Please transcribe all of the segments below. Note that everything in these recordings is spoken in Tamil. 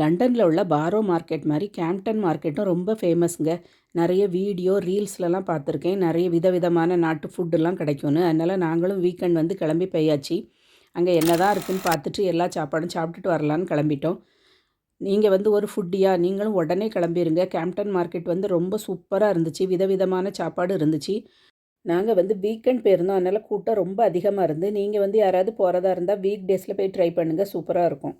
லண்டனில் உள்ள பாரோ மார்க்கெட் மாதிரி கேம்டன் மார்க்கெட்டும் ரொம்ப ஃபேமஸ்ங்க. நிறைய வீடியோ ரீல்ஸ்லலாம் பார்த்துருக்கேன். நிறைய விதவிதமான நாட்டு ஃபுட்டுலாம் கிடைக்கும்னு. அதனால் நாங்களும் வீக்கெண்ட் வந்து கிளம்பி போயாச்சு. அங்கே என்ன தான் இருக்குன்னு பார்த்துட்டு எல்லா சாப்பாடும் சாப்பிட்டுட்டு வரலான்னு கிளம்பிட்டோம். நீங்கள் வந்து ஒரு ஃபுட்டியா? நீங்களும் உடனே கிளம்பிருங்க. கேம்ப்டன் மார்க்கெட் வந்து ரொம்ப சூப்பராக இருந்துச்சு. விதவிதமான சாப்பாடு இருந்துச்சு. நாங்கள் வந்து வீக்கெண்ட் போயிருந்தோம். அதனால் கூட்டம் ரொம்ப அதிகமாக இருந்து. நீங்கள் வந்து யாராவது போகிறதா இருந்தால் வீக் டேஸில் போய் ட்ரை பண்ணுங்கள் சூப்பராக இருக்கும்.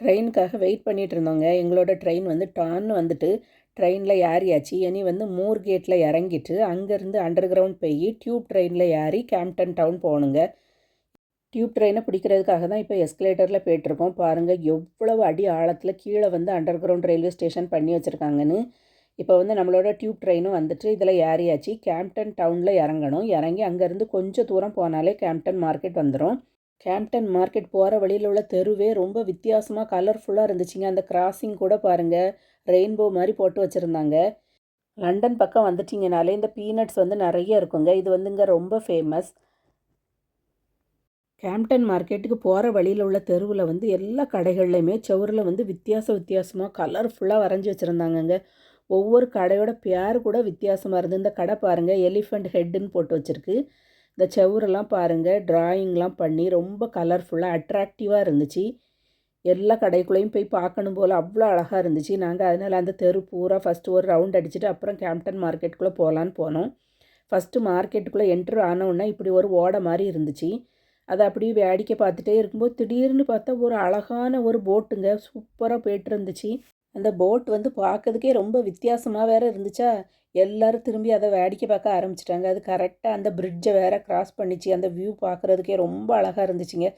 ட்ரெயினுக்காக வெயிட் பண்ணிகிட்டு இருந்தோங்க எங்களோட ட்ரெயின் வந்து டான்னு வந்துட்டு ட்ரெயினில் ஏறியாச்சு. இனி வந்து மூர் கேட்டில் இறங்கிட்டு அங்கேருந்து அண்டர் கிரவுண்ட் போய் டியூப் ட்ரெயினில் ஏறி கேம்ப்டன் டவுன் போகணுங்க. டியூப் ட்ரெயினை பிடிக்கிறதுக்காக தான் இப்போ எஸ்கலேட்டரில் போயிட்டுருக்கோம். பாருங்கள் எவ்வளவு அடி ஆழத்தில் கீழே வந்து அண்டர் கிரவுண்ட் ரயில்வே ஸ்டேஷன் பண்ணி வச்சுருக்காங்கன்னு. இப்போ வந்து நம்மளோட டியூப் ட்ரெயினும் வந்துட்டு இதில் ஏறியாச்சு. கேம்டன் டவுனில் இறங்கணும். இறங்கி அங்கேருந்து கொஞ்சம் தூரம் போனாலே கேம்ப்டன் மார்க்கெட் வந்துடும் கேம்டன் மார்க்கெட் போகிற வழியில் உள்ள தெருவே ரொம்ப வித்தியாசமாக கலர்ஃபுல்லாக இருந்துச்சுங்க. அந்த கிராசிங் கூட பாருங்கள் ரெயின்போ மாதிரி போட்டு வச்சுருந்தாங்க. லண்டன் பக்கம் வந்துட்டிங்கனாலே இந்த பீனட்ஸ் வந்து நிறைய இருக்குங்க. இது வந்துங்க ரொம்ப ஃபேமஸ் கேம்டன் மார்க்கெட்டுக்கு போகிற வழியில் உள்ள தெருவில் வந்து எல்லா கடைகள்லையுமே செவரில் வந்து வித்தியாச வித்தியாசமாக கலர்ஃபுல்லாக வரைஞ்சி வச்சுருந்தாங்கங்க. ஒவ்வொரு கடையோட பேர் கூட வித்தியாசமாக இருந்து இந்த கடை பாருங்கள் எலிஃபண்ட் ஹெட்டுன்னு போட்டு வச்சுருக்கு. இந்த செவரெல்லாம் பாருங்கள் ட்ராயிங்லாம் பண்ணி ரொம்ப கலர்ஃபுல்லாக அட்ராக்டிவாக இருந்துச்சு. எல்லா கடைக்குள்ளேயும் போய் பார்க்கணும் போல் அவ்வளோ அழகாக இருந்துச்சு. நாங்கள் அதனால் அந்த தெரு பூரா ஃபஸ்ட்டு ஒரு ரவுண்ட் அடிச்சுட்டு அப்புறம் கேம்டன் மார்க்கெட்டுக்குள்ளே போகலான்னு போனோம். ஃபஸ்ட்டு மார்க்கெட்டுக்குள்ளே என்ட்ரு ஆனவுடனே இப்படி ஒரு ஓடை மாதிரி இருந்துச்சு. அதை அப்படியே வேடிக்கை பார்த்துட்டே இருக்கும்போது திடீர்னு பார்த்தா ஒரு அழகான ஒரு போட்டுங்க சூப்பராக போயிட்டு இருந்துச்சு. அந்த போட் வந்து பார்க்கறதுக்கே ரொம்ப வித்தியாசமாக வேறு இருந்துச்சா? எல்லோரும் திரும்பி அதை வேடிக்கை பார்க்க ஆரம்பிச்சிட்டாங்க. அது கரெக்டாக அந்த பிரிட்ஜை வேறு க்ராஸ் பண்ணிச்சு. அந்த வியூ பார்க்குறதுக்கே ரொம்ப அழகாக இருந்துச்சுங்க.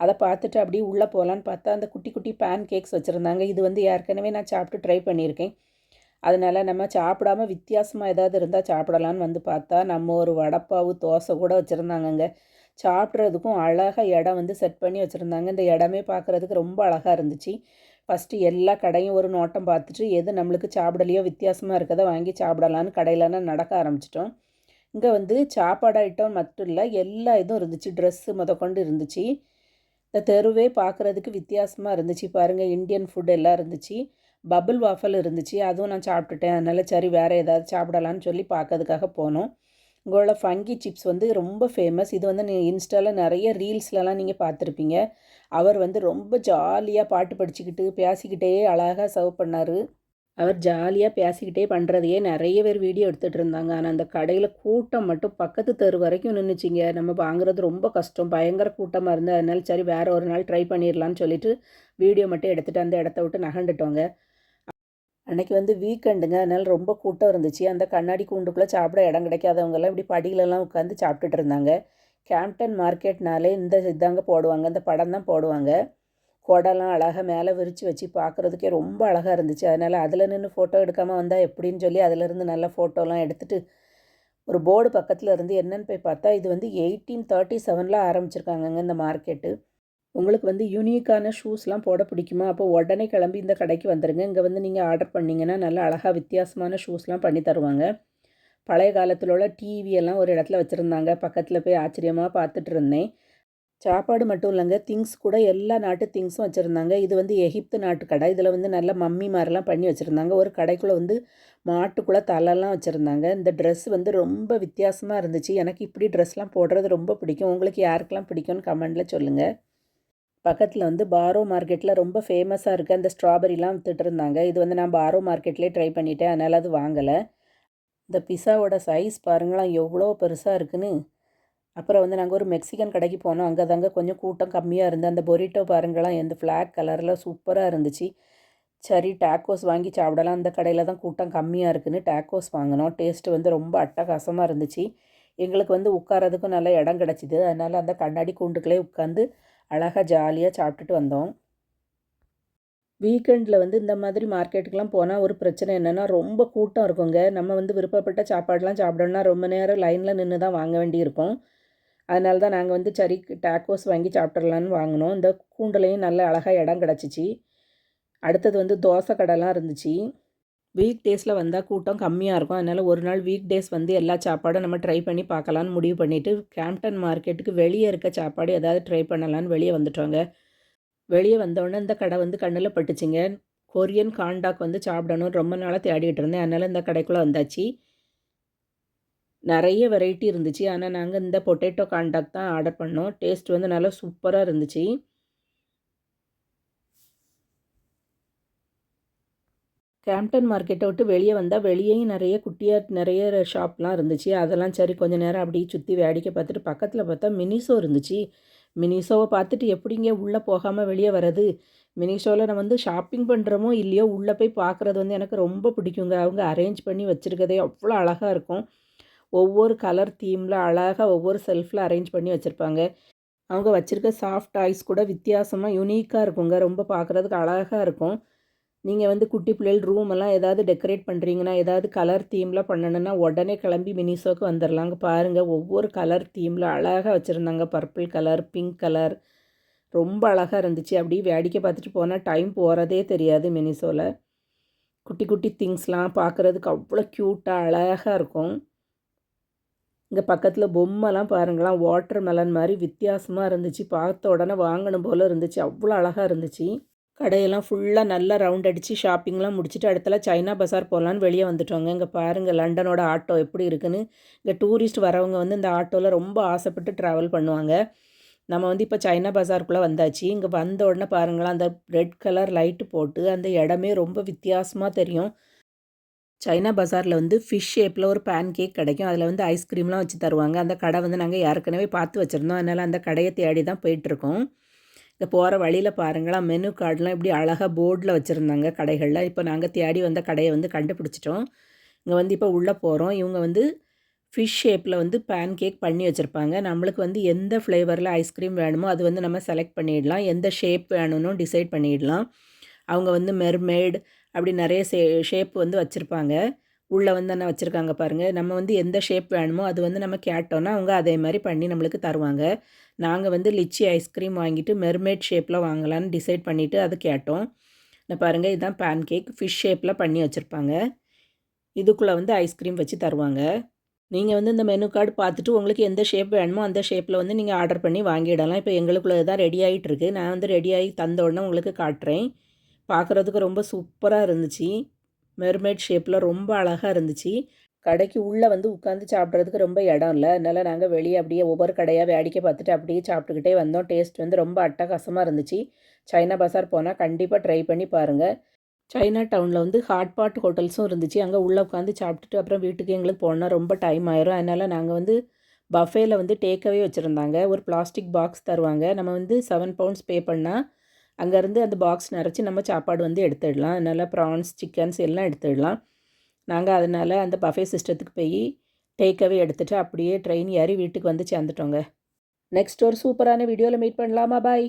அதை பார்த்துட்டு அப்படியே உள்ளே போகலான்னு பார்த்தா அந்த குட்டி குட்டி பேன் கேக்ஸ் வச்சுருந்தாங்க. இது வந்து ஏற்கனவே நான் சாப்பிட்டு ட்ரை பண்ணியிருக்கேன். அதனால் நம்ம சாப்பிடாம வித்தியாசமாக ஏதாவது இருந்தால் சாப்பிடலான்னு வந்து பார்த்தா நம்ம ஒரு வடப்பாவு தோசை கூட வச்சுருந்தாங்கங்க. சாப்பிட்றதுக்கும் அழகாக இடம் வந்து செட் பண்ணி வச்சுருந்தாங்க. இந்த இடமே பார்க்குறதுக்கு ரொம்ப அழகாக இருந்துச்சு. ஃபஸ்ட்டு எல்லா கடையும் ஒரு நோட்டம் பார்த்துட்டு எது நம்மளுக்கு சாப்பிடலையோ வித்தியாசமாக இருக்கதை வாங்கி சாப்பிடலான்னு கடையிலனா நடக்க ஆரம்பிச்சிட்டோம். இங்கே வந்து சாப்பாடு ஐட்டம் மட்டும் இல்லை எல்லா இதுவும் இருந்துச்சு. ட்ரெஸ்ஸு முதற்கொண்டு இருந்துச்சு. இந்த தெருவே பார்க்குறதுக்கு வித்தியாசமாக இருந்துச்சு. பாருங்கள் இந்தியன் ஃபுட் எல்லாம் இருந்துச்சு. பபுள் வாஃபல் இருந்துச்சு. அதுவும் நான் சாப்பிட்டுட்டேன். அதனால் சரி வேறு ஏதாவது சாப்பிடலான்னு சொல்லி பார்க்கறதுக்காக போனோம். உங்களோட ஃபங்கி சிப்ஸ் வந்து ரொம்ப ஃபேமஸ் இது வந்து நீ இன்ஸ்டாவில் நிறைய ரீல்ஸ்லலாம் நீங்கள் பார்த்துருப்பீங்க. அவர் வந்து ரொம்ப ஜாலியாக பாட்டு படிச்சுக்கிட்டு பேசிக்கிட்டே அழகாக சர்வ் பண்ணார். அவர் ஜாலியாக பேசிக்கிட்டே பண்ணுறதையே நிறைய பேர் வீடியோ எடுத்துகிட்டு இருந்தாங்க. ஆனால் அந்த கடையில் கூட்டம் மட்டும் பக்கத்து தெரு வரைக்கும் நின்றுச்சிங்க நம்ம வாங்குறது ரொம்ப கஷ்டம். பயங்கர கூட்டமாக இருந்தது. அதனால சரி வேறு ஒரு நாள் ட்ரை பண்ணிடலான்னு சொல்லிட்டு வீடியோ மட்டும் எடுத்துகிட்டு அந்த இடத்த விட்டு நகண்டுட்டோங்க அன்றைக்கி வந்து வீக்கெண்டுங்க அதனால் ரொம்ப கூட்டம் இருந்துச்சு. அந்த கண்ணாடி கூண்டுக்குள்ளே சாப்பிட இடம் கிடைக்காதவங்கெல்லாம் இப்படி படியிலலாம் உட்காந்து சாப்பிட்டுட்டு இருந்தாங்க. கேம்டன் மார்க்கெட்னாலே இந்த இதாங்க போடுவாங்க. இந்த படம் தான் போடுவாங்க. கொடைலாம் அழகாக மேலே விரித்து வச்சு பார்க்குறதுக்கே ரொம்ப அழகாக இருந்துச்சு. அதனால் அதில் நின்று ஃபோட்டோ எடுக்காமல் வந்தால் எப்படின்னு சொல்லி அதிலேருந்து நல்ல ஃபோட்டோலாம் எடுத்துகிட்டு ஒரு போர்டு பக்கத்தில் இருந்து என்னென்னு போய் பார்த்தா இது வந்து எயிட்டீன் தேர்ட்டி செவனில் ஆரம்பிச்சிருக்காங்கங்க இந்த மார்க்கெட்டு உங்களுக்கு வந்து யூனிக்கான ஷூஸ்லாம் போட பிடிக்குமா? அப்போ உடனே கிளம்பி இந்த கடைக்கு வந்துடுங்க இங்கே வந்து நீங்கள் ஆர்டர் பண்ணிங்கன்னா நல்லா அழகாக வித்தியாசமான ஷூஸ்லாம் பண்ணி தருவாங்க. பழைய காலத்தில் உள்ள டிவி எல்லாம் ஒரு இடத்துல வச்சுருந்தாங்க. பக்கத்தில் போய் ஆச்சரியமாக பார்த்துட்டு இருந்தேன். சாப்பாடு மட்டும் இல்லைங்க திங்ஸ் கூட எல்லா நாட்டு திங்ஸும் வச்சுருந்தாங்க. இது வந்து எகிப்து நாட்டு கடை. இதில் வந்து நல்ல மம்மி மாதிரிலாம் பண்ணி வச்சுருந்தாங்க. ஒரு கடைக்குள்ளே வந்து மாட்டுக்குள்ளே தலைலாம் வச்சுருந்தாங்க. இந்த ட்ரெஸ் வந்து ரொம்ப வித்தியாசமாக இருந்துச்சு. எனக்கு இப்படி ட்ரெஸ்லாம் போடுறது ரொம்ப பிடிக்கும். உங்களுக்கு யாருக்கெல்லாம் பிடிக்கும்னு கமெண்டில் சொல்லுங்கள் பக்கத்தில் வந்து பாரோ மார்க்கெட்டில் ரொம்ப ஃபேமஸாக இருக்குது அந்த ஸ்ட்ராபெரிலாம் வித்துட்டு இருந்தாங்க இது வந்து நான் பாரோ மார்க்கெட்லேயே ட்ரை பண்ணிட்டேன். அதனால் அது வாங்கலை. இந்த பிஸாவோட சைஸ் பாருங்களேன் எவ்வளோ பெருசாக இருக்குன்னு. அப்புறம் வந்து நாங்கள் ஒரு மெக்சிகன் கடைக்கு போனோம். அங்கே தாங்க கொஞ்சம் கூட்டம் கம்மியாக இருந்து அந்த பொரிட்டோ பாருங்களாம் எந்த ஃப்ளாக் கலரில் சூப்பராக இருந்துச்சு. சரி டேக்கோஸ் வாங்கி சாப்பிடலாம். அந்த கடையில் தான் கூட்டம் கம்மியாக இருக்குன்னு டேக்கோஸ் வாங்கினோம். டேஸ்ட்டு வந்து ரொம்ப அட்டகாசமாக இருந்துச்சு. எங்களுக்கு வந்து உட்காரதுக்கும் நல்ல இடம் கிடச்சிது. அதனால் அந்த கண்ணாடி கூண்டுக்குள்ளே உட்காந்து அழகாக ஜாலியாக சாப்பிட்டுட்டு வந்தோம். வீக்கெண்டில் வந்து இந்த மாதிரி மார்க்கெட்டுக்கெலாம் போனால் ஒரு பிரச்சனை என்னென்னா ரொம்ப கூட்டம் இருக்குங்க. நம்ம வந்து விருப்பப்பட்ட சாப்பாடெலாம் சாப்பிடணும்னா ரொம்ப நேரம் லைனில் நின்று தான் வாங்க வேண்டியிருக்கும். அதனால தான் நாங்கள் வந்து சரி டேக்கோஸ் வாங்கி சாப்பிட்றலான்னு வாங்கினோம். இந்த கூண்டுலையும் நல்ல அழகாக இடம் கிடச்சிச்சு. அடுத்தது வந்து தோசை கடைலாம் இருந்துச்சு. வீக் டேஸில் வந்தால் கூட்டம் கம்மியாக இருக்கும். அதனால் ஒரு நாள் வீக் டேஸ் வந்து எல்லா சாப்பாடும் நம்ம ட்ரை பண்ணி பார்க்கலான்னு முடிவு பண்ணிவிட்டு கேம்ப்டன் மார்க்கெட்டுக்கு வெளியே இருக்க சாப்பாடு ஏதாவது ட்ரை பண்ணலான்னு வெளியே வந்துட்டோங்க. வெளியே வந்தோடனே இந்த கடை வந்து கண்ணில் பட்டுச்சுங்க. கொரியன் காண்டாக் வந்து சாப்பிடணும் ரொம்ப நாளாக தேடிட்டு இருந்தேன். அதனால் இந்த கடைக்குள்ளே வந்தாச்சு. நிறைய வெரைட்டி இருந்துச்சு. ஆனால் நாங்கள் இந்த பொட்டேட்டோ காண்டாக் தான் ஆர்டர் பண்ணோம். டேஸ்ட் வந்து நல்லா சூப்பராக இருந்துச்சு. கேம்டன் மார்க்கெட்டை விட்டு வெளியே வந்தால் வெளியேயும் நிறைய குட்டியாக நிறைய ஷாப்லாம் இருந்துச்சு. அதெல்லாம் சரி கொஞ்சம் நேரம் அப்படியே சுற்றி வேடிக்கை பார்த்துட்டு பக்கத்தில் பார்த்தா மினிசோ இருந்துச்சு. மினிசோவை பார்த்துட்டு எப்படிங்க உள்ளே போகாமல் வெளியே வர்றது? மினிஷோவில் நான் வந்து ஷாப்பிங் பண்ணுறோமோ இல்லையோ உள்ளே போய் பார்க்குறது வந்து எனக்கு ரொம்ப பிடிக்குங்க. அவங்க அரேஞ்ச் பண்ணி வச்சுருக்கதே அவ்வளோ அழகாக இருக்கும். ஒவ்வொரு கலர் தீமில் அழகாக ஒவ்வொரு செல்ஃபில் அரேஞ்ச் பண்ணி வச்சுருப்பாங்க. அவங்க வச்சுருக்க சாஃப்ட் டாய்ஸ் கூட வித்தியாசமாக யூனிக்காக இருக்குங்க. ரொம்ப பார்க்குறதுக்கு அழகாக இருக்கும். நீங்கள் வந்து குட்டி பிள்ளைகள் ரூம் எல்லாம் ஏதாவது டெக்கரேட் பண்ணுறீங்கன்னா ஏதாவது கலர் தீமில் பண்ணணுன்னா உடனே கிளம்பி மினிசோக்கு வந்துடலாங்க பாருங்கள் ஒவ்வொரு கலர் தீமில் அழகாக வச்சுருந்தாங்க. பர்பிள் கலர் பிங்க் கலர் ரொம்ப அழகாக இருந்துச்சு. அப்படியே வேடிக்கை பார்த்துட்டு போனால் டைம் போகிறதே தெரியாது மினிசோவில் குட்டி குட்டி திங்ஸ்லாம் பார்க்குறதுக்கு அவ்வளோ க்யூட்டாக அழகாக இருக்கும். இங்கே பக்கத்தில் பொம்மைலாம் பாருங்களாம் வாட்டர் மெலன் மாதிரி வித்தியாசமாக இருந்துச்சு. பார்த்த உடனே வாங்கணும் போல் இருந்துச்சு. அவ்வளோ அழகாக இருந்துச்சு. கடையெல்லாம் ஃபுல்லாக நல்லா ரவுண்ட் அடித்து ஷாப்பிங்லாம் முடிச்சுட்டு அடுத்தல சைனா பசார் போகலான்னு வெளியே வந்துட்டோங்க. இங்கே பாருங்கள் லண்டனோட ஆட்டோ எப்படி இருக்குன்னு. இங்கே டூரிஸ்ட் வரவங்க வந்து இந்த ஆட்டோவில் ரொம்ப ஆசைப்பட்டு ட்ராவல் பண்ணுவாங்க. நம்ம வந்து இப்போ சைனா பஸாருக்குள்ளே வந்தாச்சு. இங்கே வந்த உடனே பாருங்களேன் அந்த ரெட் கலர் லைட்டு போட்டு அந்த இடமே ரொம்ப வித்தியாசமாக தெரியும். சைனா பசாரில் வந்து ஃபிஷ் ஷேப்பில் ஒரு பேன் கேக் கிடைக்கும். அதில் வந்து ஐஸ்கிரீம்லாம் வச்சு தருவாங்க. அந்த கடை வந்து நாங்கள் ஏற்கனவே பார்த்து வச்சுருந்தோம். அதனால் அந்த கடையை தேடி தான் போயிட்டுருக்கோம் இந்த போகிற வழியில் பாருங்களேன் மெனு கார்டெலாம் இப்படி அழகாக போர்டில் வச்சுருந்தாங்க கடைகளில். இப்போ நாங்கள் தேடி வந்த கடையை வந்து கண்டுபிடிச்சிட்டோம். இங்கே வந்து இப்போ உள்ளே போகிறோம் இவங்க வந்து ஃபிஷ் ஷேப்பில் வந்து பேன் கேக் பண்ணி வச்சுருப்பாங்க. நம்மளுக்கு வந்து எந்த ஃப்ளேவரில் ஐஸ்கிரீம் வேணுமோ அது வந்து நம்ம செலக்ட் பண்ணிடலாம். எந்த ஷேப் வேணும்னு டிசைட் பண்ணிடலாம். அவங்க வந்து மெர்மேட் அப்படி நிறைய ஷே ஷேப் வந்து வச்சுருப்பாங்க. உள்ளே வந்து என்ன வச்சுருக்காங்க பாருங்கள் நம்ம வந்து எந்த ஷேப் வேணுமோ அது வந்து நம்ம கேட்டோன்னா அவங்க அதே மாதிரி பண்ணி நம்மளுக்கு தருவாங்க. நாங்கள் வந்து லிச்சி ஐஸ்கிரீம் வாங்கிட்டு மெர்மேட் ஷேப்பில் வாங்கலான்னு டிசைட் பண்ணிவிட்டு அது கேட்டோம். இந்த பாருங்கள் இதுதான் பேன் கேக் ஃபிஷ் ஷேப்பில் பண்ணி வச்சுருப்பாங்க. இதுக்குள்ளே வந்து ஐஸ்கிரீம் வச்சு தருவாங்க. நீங்கள் வந்து இந்த மெனு கார்டு பார்த்துட்டு உங்களுக்கு எந்த ஷேப் வேணுமோ அந்த ஷேப்பில் வந்து நீங்கள் ஆர்டர் பண்ணி வாங்கிடலாம். இப்போ எங்களுக்குள்ளே தான் ரெடி ஆகிட்டுருக்கு நான் வந்து ரெடி ஆகி தந்த உடனே உங்களுக்கு காட்டுறேன். பார்க்குறதுக்கு ரொம்ப சூப்பராக இருந்துச்சு. மெர்மேட் ஷேப்பில் ரொம்ப அழகாக இருந்துச்சு. கடைக்கு உள்ளே வந்து உட்காந்து சாப்பிட்றதுக்கு ரொம்ப இடம் இல்லை அதனால் நாங்கள் வெளியே அப்படியே ஒவ்வொரு கடையாக வேடிக்கை பார்த்துட்டு அப்படியே சாப்பிட்டுக்கிட்டே வந்தோம். டேஸ்ட் வந்து ரொம்ப அட்டகாசமாக இருந்துச்சு. சைனா பஸார் போனால் கண்டிப்பாக ட்ரை பண்ணி பாருங்கள் சைனா டவுனில் வந்து ஹாட் பாட் ஹோட்டல்ஸும் இருந்துச்சு. அங்கே உள்ளே உட்காந்து சாப்பிட்டுட்டு அப்புறம் வீட்டுக்கு எங்களுக்கு போனால் ரொம்ப டைம் ஆயிரும். அதனால் நாங்கள் வந்து பஃபேல வந்து டேக்கவே வச்சுருந்தாங்க. ஒரு பிளாஸ்டிக் பாக்ஸ் தருவாங்க. நம்ம வந்து செவன் பவுண்ட்ஸ் பே பண்ணால் அங்கேருந்து அந்த பாக்ஸ் நிறச்சி நம்ம சாப்பாடு வந்து எடுத்துடலாம். அதனால் ப்ரான்ஸ் சிக்கன்ஸ் எல்லாம் எடுத்துடலாம். நாங்கள் அதனால் அந்த பஃபே சிஸ்டத்துக்கு போய் டேக்கவே எடுத்துகிட்டு அப்படியே ட்ரெயின் ஏறி வீட்டுக்கு வந்து சேர்ந்துட்டோங்க. நெக்ஸ்ட் ஒரு சூப்பரான வீடியோவில் மீட் பண்ணலாமா? பாய்